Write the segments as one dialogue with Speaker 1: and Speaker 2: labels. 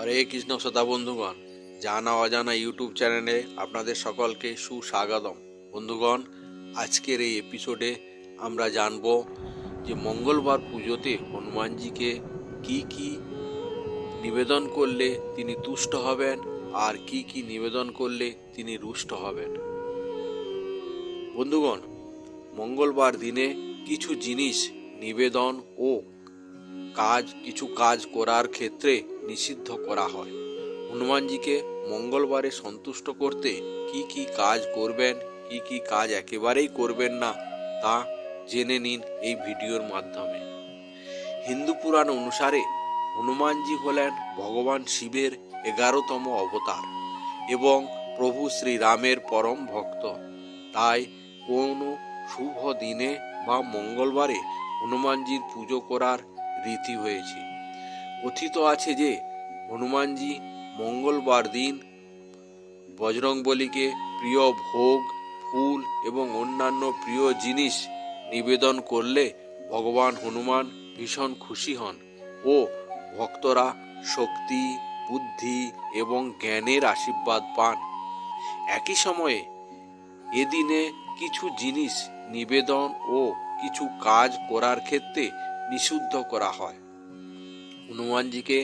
Speaker 1: হরে কৃষ্ণ শ্রোতা বন্ধুগণ, জানা অজানা ইউটিউব চ্যানেলে আপনাদের সকলকে সুস্বাগতম। বন্ধুগণ, আজকের এই এপিসোডে আমরা জানব যে মঙ্গলবার পুজোতে হনুমানজিকে কি কি নিবেদন করলে তিনি তুষ্ট হবেন আর কি কি নিবেদন করলে তিনি রুষ্ট হবেন। বন্ধুগণ, মঙ্গলবার দিনে কিছু জিনিস নিবেদন ও কাজ, কিছু কাজ করার ক্ষেত্রে নিষিদ্ধ করা হয়। হনুমানজিকে মঙ্গলবারে সন্তুষ্ট করতে কি কি কাজ করবেন, কি কি কাজ একেবারেই করবেন না, তা জেনে নিন এই ভিডিওর মাধ্যমে। হিন্দু পুরাণ অনুসারে হনুমানজি হলেন ভগবান শিবের এগারোতম অবতার এবং প্রভু শ্রীরামের পরম ভক্ত। তাই কোনো শুভ দিনে বা মঙ্গলবারে হনুমানজির পুজো করার রীতি হয়েছে। কথিত আছে যে, হনুমানজি মঙ্গলবার দিন বজরংবলীকে প্রিয় ভোগ, ফুল এবং অন্যান্য প্রিয় জিনিস নিবেদন করলে ভগবান হনুমান ভীষণ খুশি হন ও ভক্তরা শক্তি, বুদ্ধি এবং জ্ঞানের আশীর্বাদ পান। একই সময়ে এদিনে কিছু জিনিস নিবেদন ও কিছু কাজ করার ক্ষেত্রে নিষিদ্ধ করা হয়। হনুমানজিকে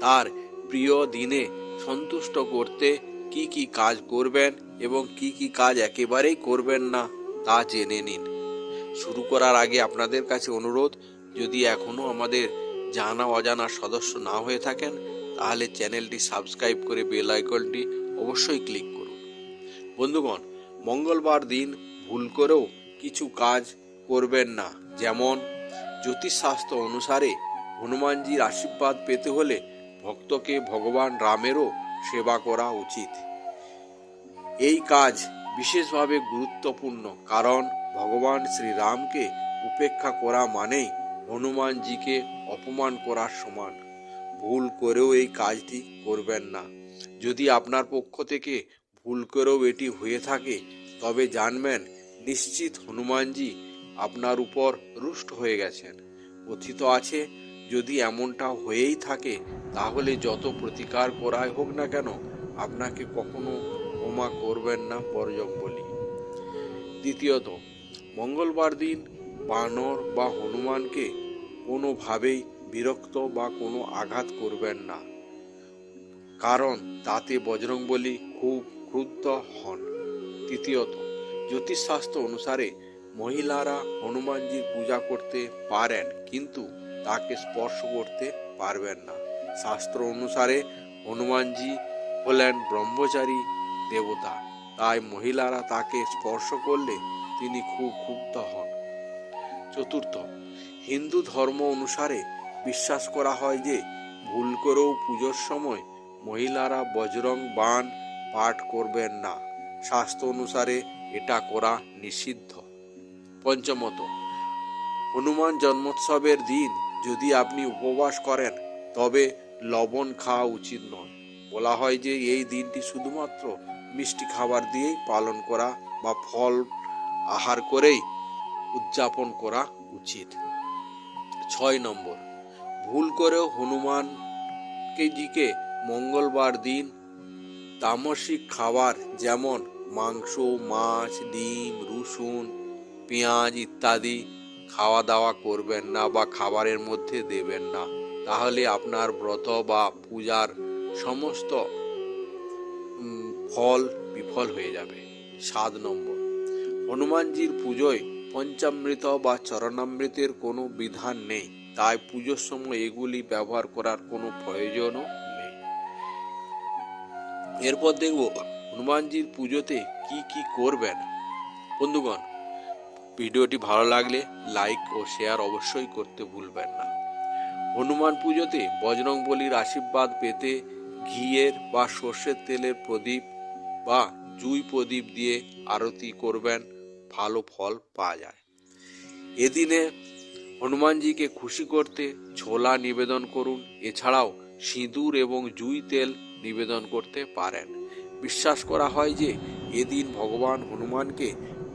Speaker 1: তার প্রিয় দিনে সন্তুষ্ট করতে কি কি কাজ করবেন এবং কি কি কাজ একেবারেই করবেন না তা জেনে নিন। শুরু করার আগে আপনাদের কাছে অনুরোধ, যদি এখনও আমাদের জানা অজানা সদস্য না হয়ে থাকেন, তাহলে চ্যানেলটি সাবস্ক্রাইব করে বেল আইকনটি অবশ্যই ক্লিক করুন। বন্ধুগণ, মঙ্গলবার দিন ভুল করেও কিছু কাজ করবেন না। যেমন, জ্যোতিষশাস্ত্র অনুসারে হনুমানজির আশীর্বাদ পেতে হলে ভক্তকে ভগবান রামেরও সেবা করা উচিত। এই কাজ বিশেষভাবে গুরুত্বপূর্ণ, কারণ ভগবান শ্রীরামকে উপেক্ষা করা মানেই হনুমানজিকে অপমান করার সমান। ভুল করেও এই কাজটি করবেন না। যদি আপনার পক্ষ থেকে ভুল করেও এটি হয়ে থাকে, তবে জানবেন নিশ্চিত হনুমানজি আপনার উপর রুষ্ট হয়ে গেছেন। কথিত আছে যদি এমনটা হয়েই থাকে, তাহলে যত প্রতিকার করাই হোক না কেন, আপনাকে কখনো ক্ষমা করবেন না বর্জক বলি দ্বিতীয়ত, মঙ্গলবার দিন বানর বা হনুমানকে কোনোভাবেই বিরক্ত বা কোনো আঘাত করবেন না, কারণ তাতে বজরংবলী খুব ক্রুদ্ধ হন। তৃতীয়ত, জ্যোতিষশাস্ত্র অনুসারে মহিলারা হনুমানজির পূজা করতে পারেন, কিন্তু তাকে স্পর্শ করতে পারবেন না। শাস্ত্র অনুসারে হনুমানজি হলেন ব্রহ্মচারী দেবতা, তাই মহিলারা তাকে স্পর্শ করলে তিনি খুব ক্ষুব্ধ হন। চতুর্থ, হিন্দু ধর্ম অনুসারে বিশ্বাস করা হয় যে, ভুল করেও পুজোর সময় মহিলারা বজরং বাণ পাঠ করবেন না। শাস্ত্র অনুসারে এটা করা নিষিদ্ধ। পঞ্চমত, হনুমান জন্মোৎসবের দিন যদি আপনি উপবাস করেন, তবে লবণ খাওয়া উচিত নয়। বলা হয় যে এই দিনটি শুধুমাত্র মিষ্টি খাবার দিয়েই পালন করা বা ফল আহার করেই উদযাপন করা উচিত। ছয় নম্বর, ভুল করেও হনুমানকে জিকে মঙ্গলবার দিন তামসিক খাবার যেমন মাংস, মাছ, ডিম, রসুন, পেঁয়াজ ইত্যাদি খাওয়া দাওয়া করবেন না বা খাবারের মধ্যে দেবেন না, তাহলে আপনার ব্রত বা পূজার সমস্ত ফল বিফল হয়ে যাবে। সাত নম্বর, হনুমানজির পুজোয় পঞ্চামৃত বা চরণামৃতের কোনো বিধান নেই, তাই পুজোর সময় এগুলি ব্যবহার করার কোনো প্রয়োজনও নেই। এরপর দেখব, হনুমানজির পুজোতে কি কি করবেন? বন্ধুগণ ভিডিওটি ভালো লাগলে লাইক ও শেয়ার অবশ্যই করতে ভুলবেন না। হনুমান পুজোতে বজরং বলির আশীর্বাদ পেতে ঘিয়ের বা সর্ষের তেলের প্রদীপ বা জুই প্রদীপ দিয়ে আরতি করবেন, ভালো ফল পাওয়া যায়। এদিনে হনুমানজিকে খুশি করতে ছোলা নিবেদন করুন, এছাড়াও সিঁদুর এবং জুই তেল নিবেদন করতে পারেন। বিশ্বাস করা হয় যে এদিন ভগবান হনুমানকে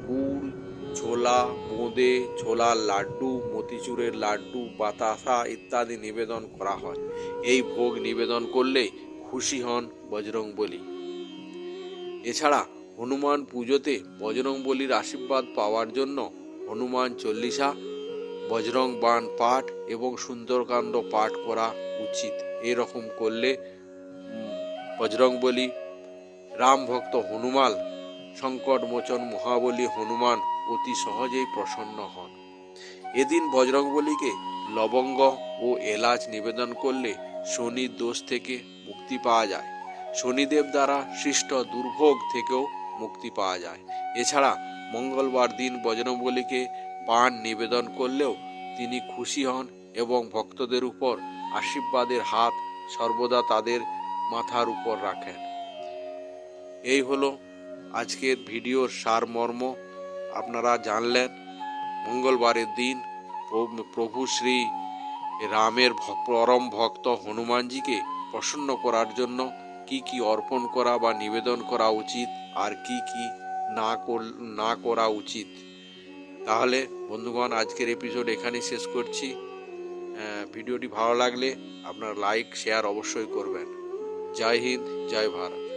Speaker 1: গুড় ছোলা বোঁদে ছোলার লাড্ডু মতিচুরের লাড্ডু বাতাসা ইত্যাদি নিবেদন করা হয়। এই ভোগ নিবেদন করলে খুশি হন বজরংবলী। এছাড়া হনুমান পুজোতে বজরংবলীর আশীর্বাদ পাওয়ার জন্য হনুমান চল্লিশা বজরং বাণ পাঠ এবং সুন্দরকাণ্ড পাঠ করা উচিত। এরকম করলে উম, বজরংবলী রাম ভক্ত হনুমান সংকট মোচন মহাবলী হনুমান অতি সহজেই প্রসন্ন হন। এদিন বজরংবলীকে লবঙ্গ ও এলাচ নিবেদন করলে শনির দোষ থেকে মুক্তি পাওয়া যায়। শনিদেব দ্বারা সৃষ্ট দুর্ভোগ থেকেও মুক্তি পাওয়া যায়। এছাড়া মঙ্গলবার দিন বজরংবলীকে পান নিবেদন করলেও তিনি খুশি হন এবং ভক্তদের উপর আশীর্বাদের হাত সর্বদা তাদের মাথার উপর রাখেন। এই হলো আজকের ভিডিওর সারমর্ম। আপনারা জানলেন, মঙ্গলবারের দিন প্রভু- শ্রী রামের পরম ভক্ত হনুমানজিকে প্রসন্ন করার জন্য কি কি অর্পণ করা বা নিবেদন করা উচিত আর কি কি না না করা উচিত? তাহলে বন্ধুগণ, আজকের এপিসোড এখানেই শেষ করছি। ভিডিওটি ভালো লাগলে আপনার লাইক শেয়ার অবশ্যই করবেন। জয় হিন্দ, জয় ভারত।